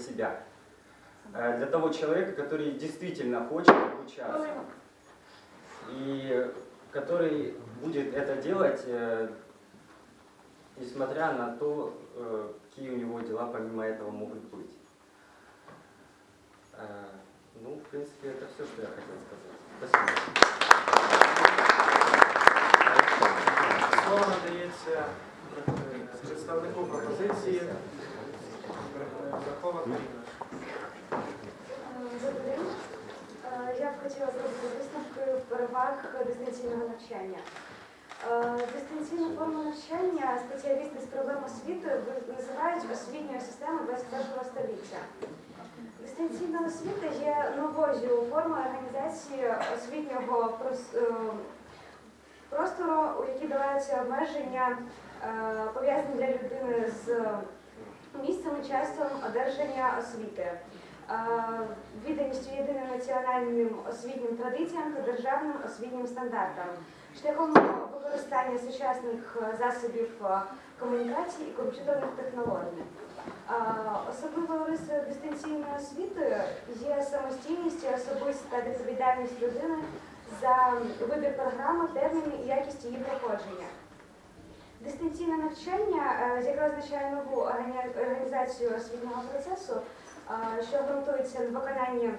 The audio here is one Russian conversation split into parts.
себя. Э, Для того человека, который действительно хочет обучаться. И который будет это делать, э, несмотря на то, э, какие у него дела помимо этого могут быть. Э, Ну, в принципе, это все, что я хотел сказать. Спасибо. Слово надається е, представнику пропозиції Е, Я б хотіла зробити висновки переваг дистанційного навчання. Е, Дистанційну форму навчання спеціалісти з проблем освіти називають освітньою системою 21 століття. Дистанційна освіта є новою формою організації освітнього е, простору, у якій даваються обмеження, е, пов'язані для людини з місцем і одержання освіти, е, відданістю єдиним національним освітнім традиціям та державним освітнім стандартам, шляхом використання сучасних е, засобів е, комунікації і комп'ютерних технологій. Особливою рисою дистанційної освіти є самостійність і особиста відповідальність людини за вибір програми, терміни і якість її проходження. Дистанційне навчання, е, яке означає нову організацію освітнього процесу, е, що ґрунтується на виконанні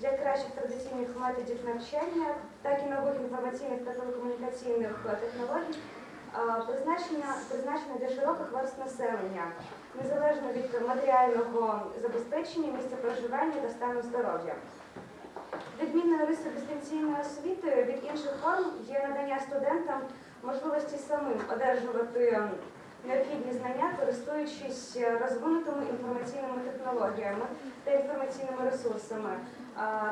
як кращих традиційних методів навчання, так і нових інформаційних та телекомунікаційних технологій, призначена для широких верст населення, незалежно від матеріального забезпечення, місця проживання та стану здоров'я. Відмінною рисою дистанційної освіти від інших форм є надання студентам можливості самим одержувати необхідні знання, користуючись розвинутими інформаційними технологіями та інформаційними ресурсами,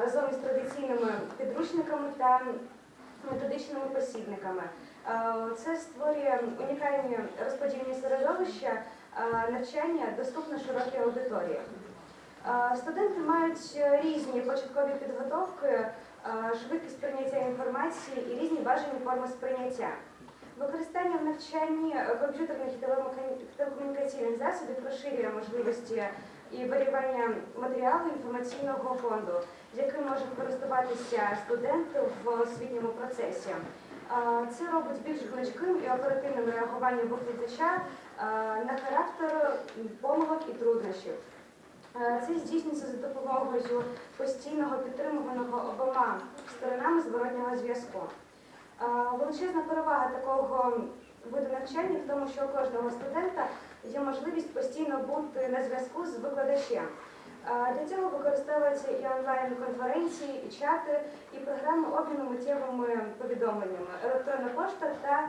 разом із традиційними підручниками та методичними посібниками. Це створює унікальні розподільні середовища навчання доступно широкій аудиторії. Студенти мають різні початкові підготовки, швидкість прийняття інформації і різні бажані форми сприйняття. Використання в навчанні е, комп'ютерних і телекомунікаційних засобів розширює можливості і варіювання матеріалу інформаційного фонду, яким може користуватися студенти в освітньому процесі. Це робить більш гнучким і оперативним реагуванням викладача е, на характер помилок і труднощів. Е, Це здійснюється за допомогою постійного підтримуваного обома сторонами зворотнього зв'язку. Величезна перевага такого виду навчання в тому, що у кожного студента є можливість постійно бути на зв'язку з викладачем. Для цього використовуються і онлайн-конференції, і чати, і програми обміну миттєвими повідомленнями, електронна пошта та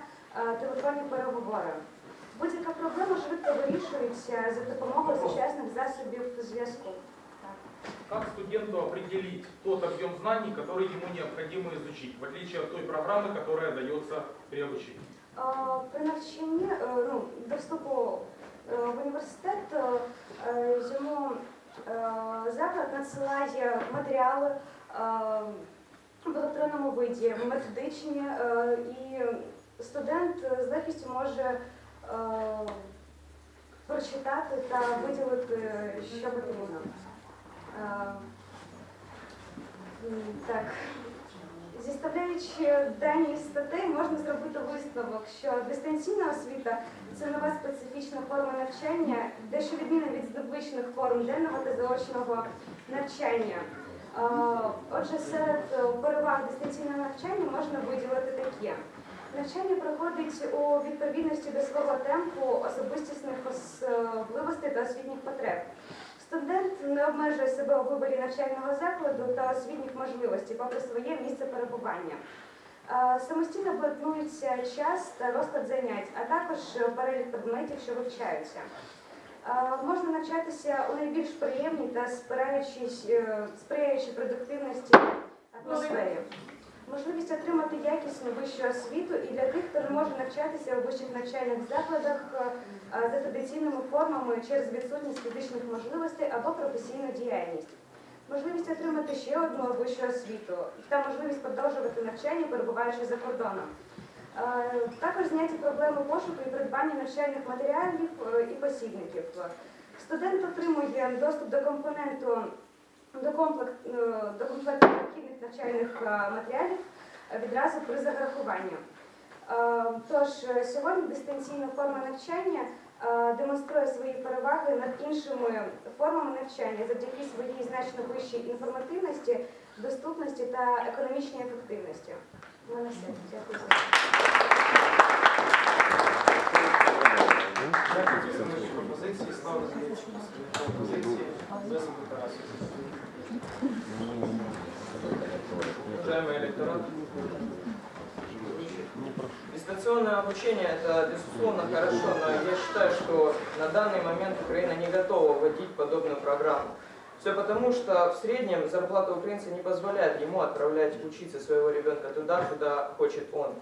телефонні переговори. Будь-яка проблема швидко вирішується за допомогою сучасних засобів зв'язку. Как студенту определить тот объем знаний, который ему необходимо изучить, в отличие от той программы, которая дается при обучении? Е, При навчанні е, ну, до вступу е, в університет е, йому е, заклад надсилає матеріали е, в електронному виді, методичні, е, і студент з легкістю може е, прочитати та виділити, що потрібно. Так. Зіставляючи дані статей, можна зробити висновок, що дистанційна освіта це нова специфічна форма навчання, дещо відмінна від звичних форм денного та заочного навчання. Отже, серед е, переваг дистанційного навчання можна виділити такі. Навчання проходить у відповідності до свого темпу, особистісних особливостей та освітніх потреб. Студент не обмежує себе у виборі навчального закладу та освітніх можливостей, попри своє місце перебування. Е, Самостійно планується час та розклад занять, а також перелік предметів, що вивчаються. Е, Можна навчатися у найбільш приємній та е, сприяючій продуктивності атмосфері. Можливість отримати якісну вищу освіту і для тих, хто не може навчатися у вищих навчальних закладах е, е, за традиційними формами через відсутність фізичних можливостей або професійну діяльність. Можливість отримати ще одну вищу освіту та можливість продовжувати навчання, перебуваючи за кордоном. Е, Також зняті проблеми пошуку і придбання навчальних матеріалів і посібників. Студент отримує доступ до компоненту до е, до комплекту необхідних навчальних е, матеріалів е, відразу при заграхуванні. Тож сьогодні дистанційна форма навчання демонструє свої переваги над іншими формами навчання завдяки своїй значно вищій інформативності, доступності та економічній ефективності. Мене все. Дякую. Дякую за пропозиції. Ставлю за пропозиції. Уважаемый электорат, дистанционное обучение это безусловно хорошо, но я считаю, что на данный момент Украина не готова вводить подобную программу. Все потому, что в среднем зарплата украинца не позволяет ему отправлять учиться своего ребенка туда, куда хочет он.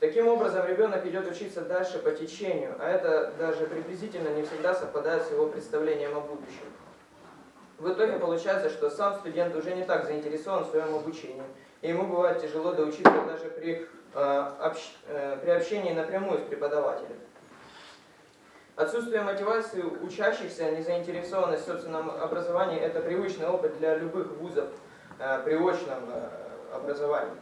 Таким образом, ребенок идет учиться дальше по течению, а это даже приблизительно не всегда совпадает с его представлением о будущем. В итоге получается, что сам студент уже не так заинтересован в своем обучении, и ему бывает тяжело доучиться даже при, э, общ- э, при общении напрямую с преподавателем. Отсутствие мотивации учащихся, незаинтересованность в собственном образовании – это привычный опыт для любых вузов э, при очном э, образовании.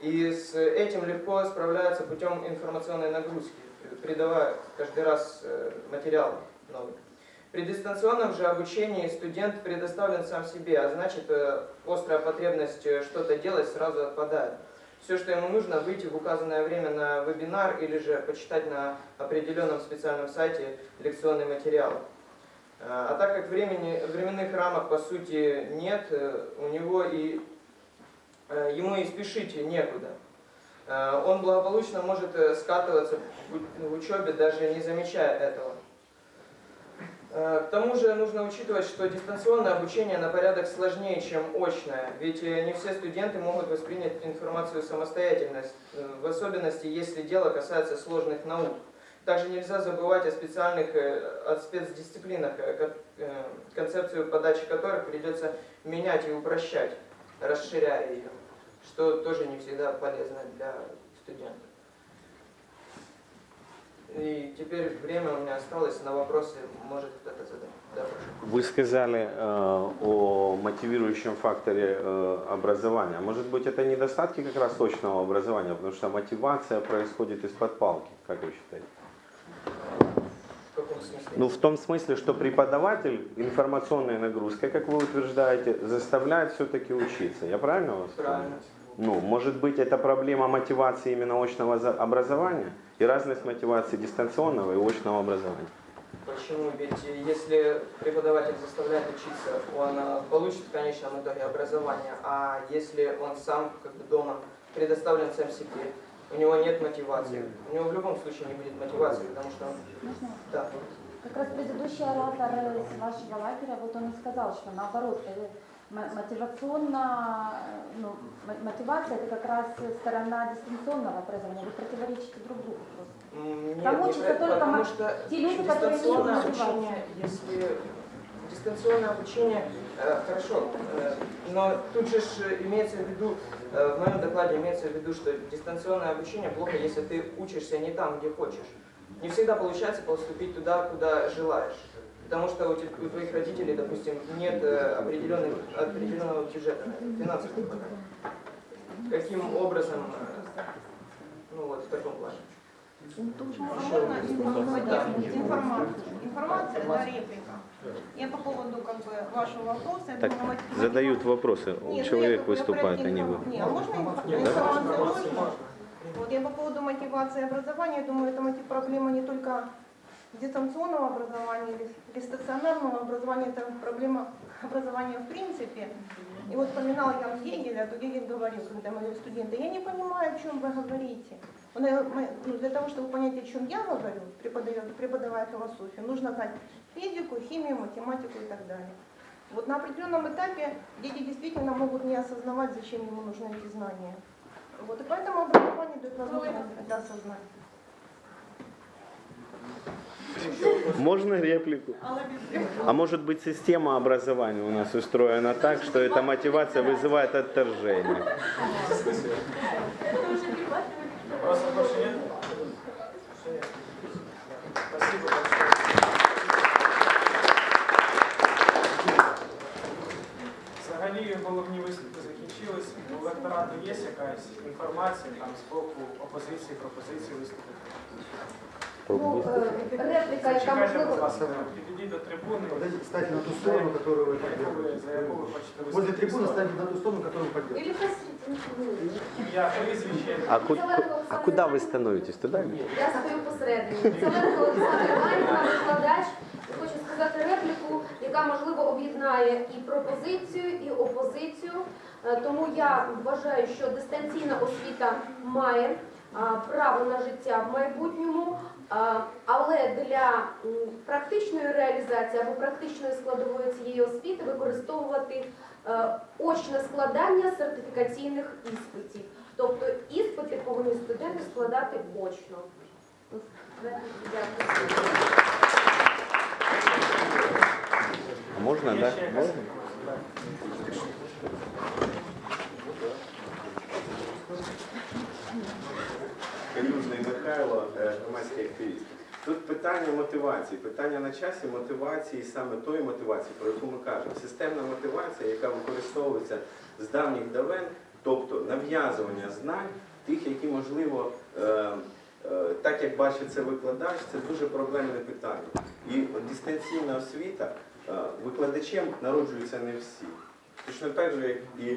И с этим легко справляются путем информационной нагрузки, придавая каждый раз э, материал новый. При дистанционном же обучении студент предоставлен сам себе, а значит э, острая потребность э, что-то делать сразу отпадает. Все, что ему нужно, выйти в указанное время на вебинар или же почитать на определенном специальном сайте лекционный материал. Э, А так как времени, временных рамок по сути нет, у него и ему и спешить некуда. Он благополучно может скатываться в учебе, даже не замечая этого. Э, К тому же нужно учитывать, что дистанционное обучение на порядок сложнее, чем очное, ведь э, не все студенты могут воспринять информацию самостоятельно, э, в особенности, если дело касается сложных наук. Также нельзя забывать о специальных, о спецдисциплинах, ко- концепцию подачи которых придется менять и упрощать, расширяя ее, что тоже не всегда полезно для студентов. И теперь время у меня осталось на вопросы, может кто-то задать. Да, прошу. Вы сказали э, о мотивирующем факторе э, образования. Может быть, это недостатки как раз точного образования, потому что мотивация происходит из-под палки, как вы считаете? Ну, в том смысле, что преподаватель информационной нагрузкой, как вы утверждаете, заставляет все-таки учиться. Я правильно вас? Правильно. Ну, может быть, это проблема мотивации именно очного образования и разность мотивации дистанционного и очного образования. Почему? Ведь э, если преподаватель заставляет учиться, он э, получит в конечном итоге образование, а если он сам как бы дома предоставлен сам себе, у него нет мотивации, у него в любом случае не будет мотивации, потому что он... Можно? Да. Как раз предыдущий оратор с вашего лагеря, вот он и сказал, что наоборот, э, мотивационно, э, ну, мо- мотивация это как раз сторона дистанционного образования, вы противоречите друг другу просто. Нет, Там не учатся про- только потому что те люди, которые не обучение, если дистанционное обучение, э, хорошо, э, но тут же имеется в виду, э, в моем докладе имеется в виду, что дистанционное обучение плохо, если ты учишься не там, где хочешь. Не всегда получается поступить туда, куда желаешь. Потому что у, те- у твоих родителей, допустим, нет э, определенных, определенного бюджета, финансовых хватает. Каким образом, э, ну вот в таком плане. Можно информацию. Информация, да, реплика. Я по поводу как бы вашего вопроса. Так, думаю, задают вопросы, Нет, ну, человек я- я выступает, а не вы. а можно можно? Вот я по поводу мотивации образования, думаю, это мотив проблема не только дистанционного образования или, стационарного образования, это проблема образования в принципе. И вот вспоминал я Гегеля, то Гегель говорил, когда мы студенты, я не понимаю, о чем вы говорите. Он, э, ну, для того, чтобы понять, о чем я говорю, преподаю, преподавая философию, нужно знать физику, химию, математику и так далее. Вот на определенном этапе дети действительно могут не осознавать, зачем ему нужны эти знания. Вот, и поэтому образование дает возможность это осознать. Можно реплику? А может быть система образования у нас устроена так, что эта мотивация вызывает отторжение? Вопросов больше нет? Спасибо большое. Взагалі головні висновки закінчились. У лекторату є якась інформація там сбоку оппозиции, пропозиции пропозиції? Ну, е, репліка, яка Чекайте, будь можливо. ласка, підійдіть до трибуни. Подождите, станьте на ту сторону, которую вы За яку ви- поддерживаете. за яку ви хочете Возле виступити? трибуны станьте на ту сторону, которую вы поддерживаете. Или посередине. Я прізвище. А, ку- ку- а куда вы становитесь? Туда? Я стою посередині. Це Олег Олександр Ганька, викладач. І Хочу сказати репліку, яка можливо об'єднає і пропозицію, і опозицію. Е, Тому я вважаю, що дистанційна освіта має а, право на життя в майбутньому, а, але для практичної реалізації або практичної складової цієї освіти використовувати е, очне складання сертифікаційних іспитів. Тобто іспити повинні студенти складати очно. Дякую. А Можно, Михайло, е, громадський активіст. Тут питання мотивації, питання на часі мотивації, саме тої мотивації, про яку ми кажемо. Системна мотивація, яка використовується з давніх давен, тобто нав'язування знань, тих, які можливо, е, е, так як бачить це викладач, це дуже проблемне питання. І дистанційна освіта викладачем народжуються не всі. Точно так же, як і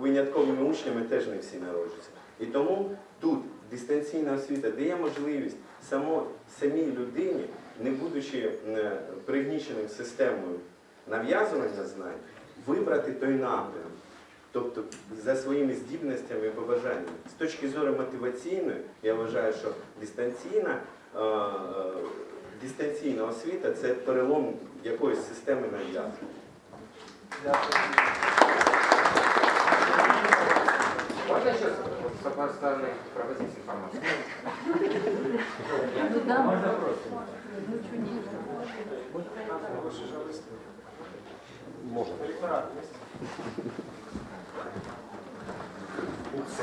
винятковими учнями теж не всі народжуються. І тому тут дистанційна освіта дає можливість само, самій людині, не будучи е, пригніченим системою нав'язування знань, вибрати той напрям. Тобто за своїми здібностями і побажаннями. З точки зору мотиваційної, я вважаю, що дистанційна, е, е, дистанційна освіта це перелом якоїсь системи нав'язування. Можно еще с сопоставленной пропозиции информации? Ваші журналісти. Можна. Електорат є?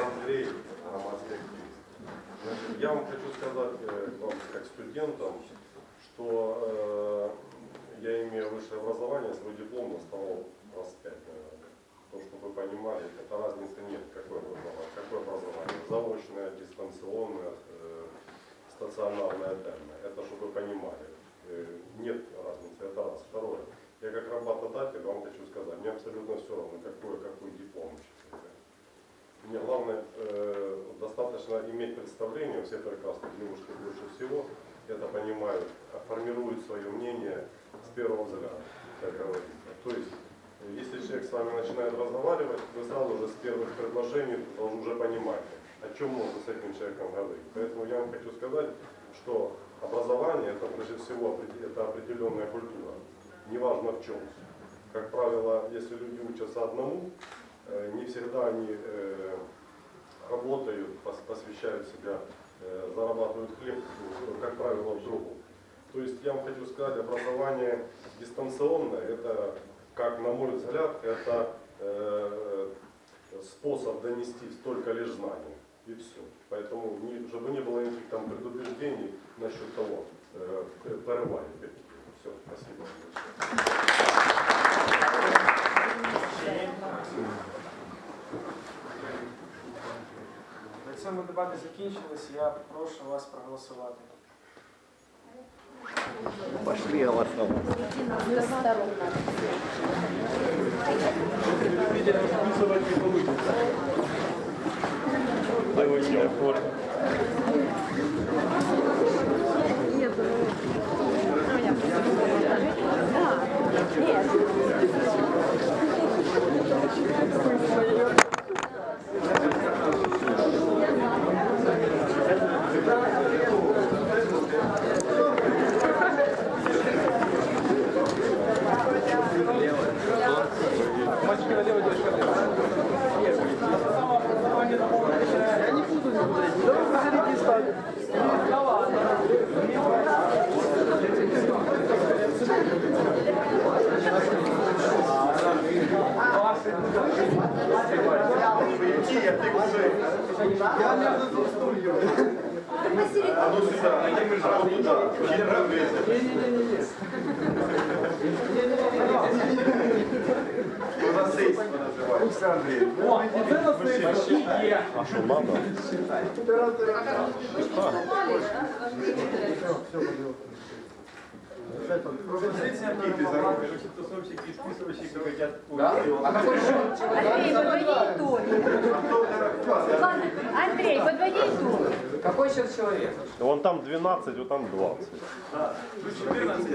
Андрей, громадский активист. Значит, я вам хочу сказать, э, вам как студентам, что э, я имею высшее образование, свой диплом доставал дистанционное, э, стационарное, дальнее. Это чтобы вы понимали. Э, Нет разницы, это раз. Второе. Я как работодатель вам хочу сказать, мне абсолютно все равно, какой, какой диплом. Мне главное, э, достаточно иметь представление, все прекрасно, девушки лучше всего это понимают, а формируют свое мнение с первого взгляда, как говорится. То есть, э, если человек с вами начинает разговаривать, вы сразу же с первых предложений должны уже понимать, о чем можно с этим человеком говорить. Поэтому я вам хочу сказать, что образование это прежде всего это определенная культура, неважно в чем. Как правило, если люди учатся одному, э, не всегда они э, работают, пос- посвящают себя, э, зарабатывают хлеб, как правило, в другу. То есть я вам хочу сказать, образование дистанционное, это, как на мой взгляд, это способ донести столько лишь знаний. И все. Поэтому, не- чтобы не было никаких там предубеждений насчет того, э, переваривать. Все, спасибо. На цьому дебати закінчились. Я прошу вас проголосувати. Пошли голосовать. вы не Называется. Андрей. О, вот это стоит. А что надо? Пропозиція перемогла. Тусовщики і списувальщики хотять Андрей, подводи итоги. Андрей, подводи итоги. Какой сейчас человек? Вон там 12, вот там 20. Плюс 14.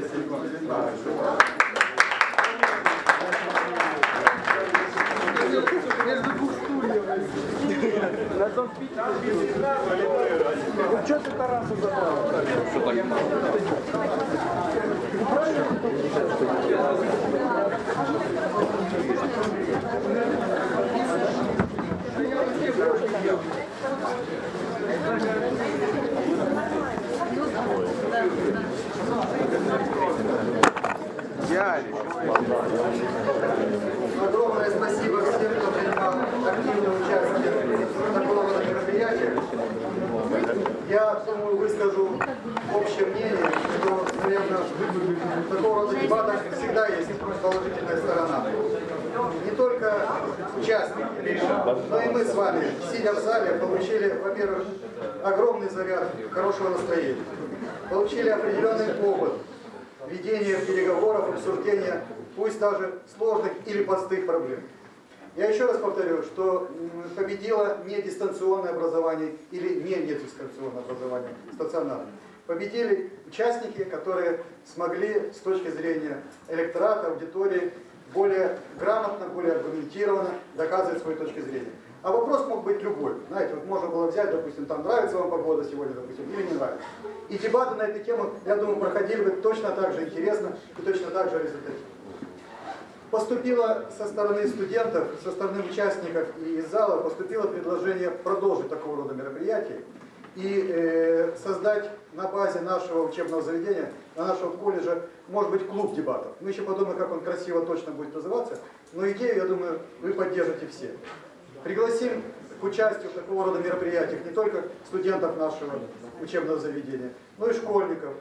Что ты Тарасу забрал? Огромное спасибо всем, кто принимал активное участие в такого рода мероприятиях. Я думаю, выскажу в такого рода дебатах всегда есть положительная сторона. Не только участники, но и мы с вами, сидя в зале, получили, во-первых, огромный заряд хорошего настроения. Получили определенный опыт ведения переговоров, обсуждения, пусть даже сложных или простых проблем. Я еще раз повторю, что победило не дистанционное образование или не недистанционное образование, стационарное. Победили участники, которые смогли с точки зрения электората, аудитории, более грамотно, более аргументированно доказывать свои точки зрения. А вопрос мог быть любой. Знаете, вот можно было взять, допустим, там нравится вам погода сегодня, допустим, или не нравится. И дебаты на эту тему, я думаю, проходили бы точно так же интересно и точно так же результативно. Поступило со стороны студентов, со стороны участников и из зала поступило предложение продолжить такого рода мероприятия и э, создать на базе нашего учебного заведения, на нашего колледжа, может быть, клуб дебатов. Мы еще подумаем, как он красиво точно будет называться, но идею, я думаю, вы поддержите все. Пригласим к участию в такого рода мероприятиях не только студентов нашего учебного заведения, но и школьников,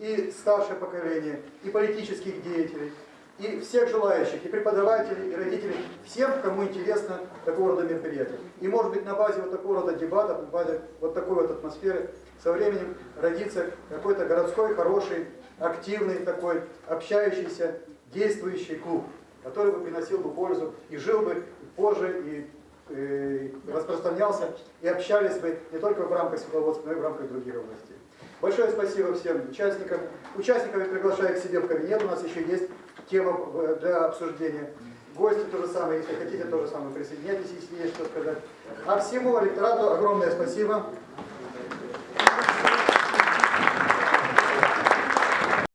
и старшее поколение, и политических деятелей, и всех желающих, и преподавателей, и родителей, всем, кому интересно такого рода мероприятия. И может быть на базе вот такого рода дебатов, на базе вот такой вот атмосферы со временем родится какой-то городской, хороший, активный такой, общающийся, действующий клуб, который бы приносил бы пользу и жил бы позже, и э, распространялся, и общались бы не только в рамках Светловодска, но и в рамках других областей. Большое спасибо всем участникам. Участников я приглашаю к себе в кабинет, у нас еще есть тема э, для обсуждения. Гости то же самое, если хотите, то же самое присоединяйтесь, если есть что сказать. А всему электорату огромное спасибо.